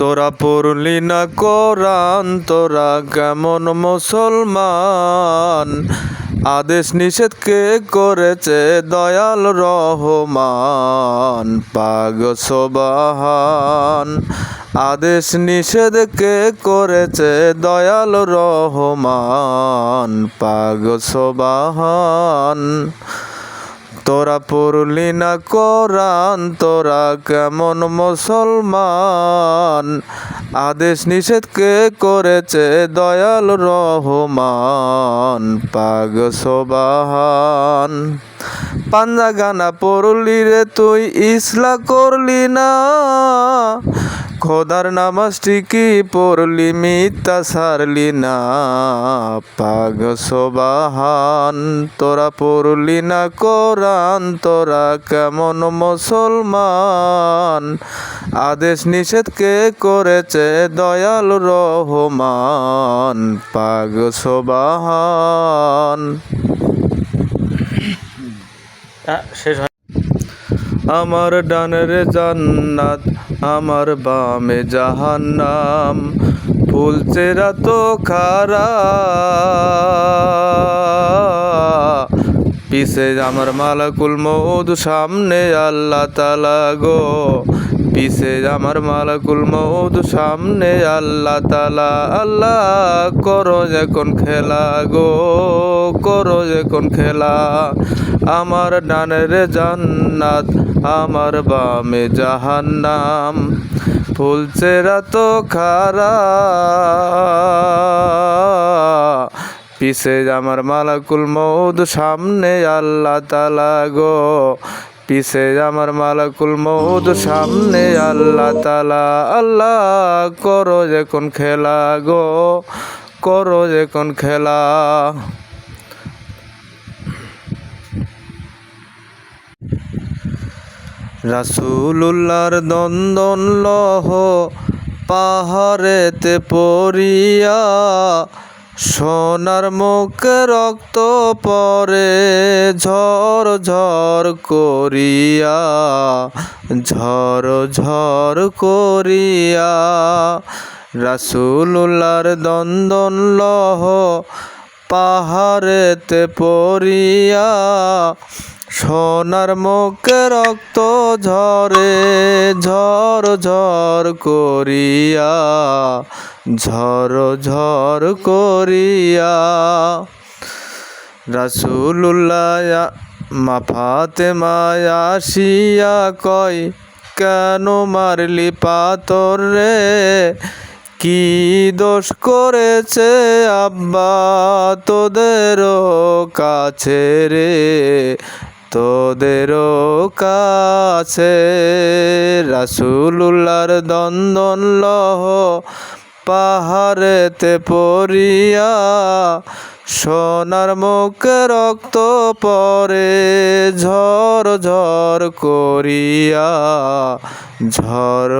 তোরা পড়লি না কোরআন, তোরা কেমন মুসলমান? আদেশ নিষেধ কে করেছে দয়াল রহমান? পাগ সোবাহান। আদেশ নিষেধ কে করেছে দয়াল রহমান? পাগ সোবাহান। তোরা পড়লি না কোরআন, তোরা কেমন মুসলমান? আদেশ নিষেধ কে করেছে দয়াল রহমান? পাগ সোবাহান। পাঞ্জা গানা পড়লি রে তুই, ইসলা করলি না। খোদার নামাজটি কি পড়লি মিথ্যা সারলি না? পাগ সোবাহান তোরা পড়লি না কোরআন? তোরা কেমন মুসলমান? আদেশ নিষেধ কে করেছে দয়াল রহমান? পাগ সোবাহান। শেষ আমার ডানের জান্নাত আমার বামে জাহান্নাম ফুল চেরা তো খারা। পিসে আমার মালাকুল মধু সামনে আল্লাহ তালা গো। পিছে আমার মালাকুল মৌদ সামনে আল্লাহ তালা আল্লাহ করো এখন খেলা গো, করো এখন খেলা। আমার ডানের জান্নাত, আমার বামে জাহান্নাম ফুল চেরা তো খারা। পিছে আমার মালাকুল মৌদ সামনে আল্লাহ তালা গো পিছে আমার মালাকুল মৌদ সামনে আল্লাহ তালা আল্লাহ, করো এখন খেলা গো, করো এখন খেলা। রাসুলুল্লাহর দন্দন লহ, পাহাড়েতে পড়িয়া সোনার মুখে রক্ত পরে ঝর ঝর করিয়া, ঝর ঝর করিয়া, রাসুলুল্লাহর দন্দন লহ পাহাড়েতে পড়িয়া, সোনার মুখে রক্ত ঝরে ঝর ঝর করিয়া ঝর ঝর করিয়া রাসুল্লাহ মাফাতে মায়াসিয়া কয়, কেন মারলি পাতর রে? কি দোষ করেছে আব্বা তোদের কাছে রে? তোদেরও কাছে রাসুলুল্লাহর দন্দন লহ পাহাড়েতে পড়িয়া সোনার মুখে রক্ত পরে ঝর ঝর করিয়া ঝর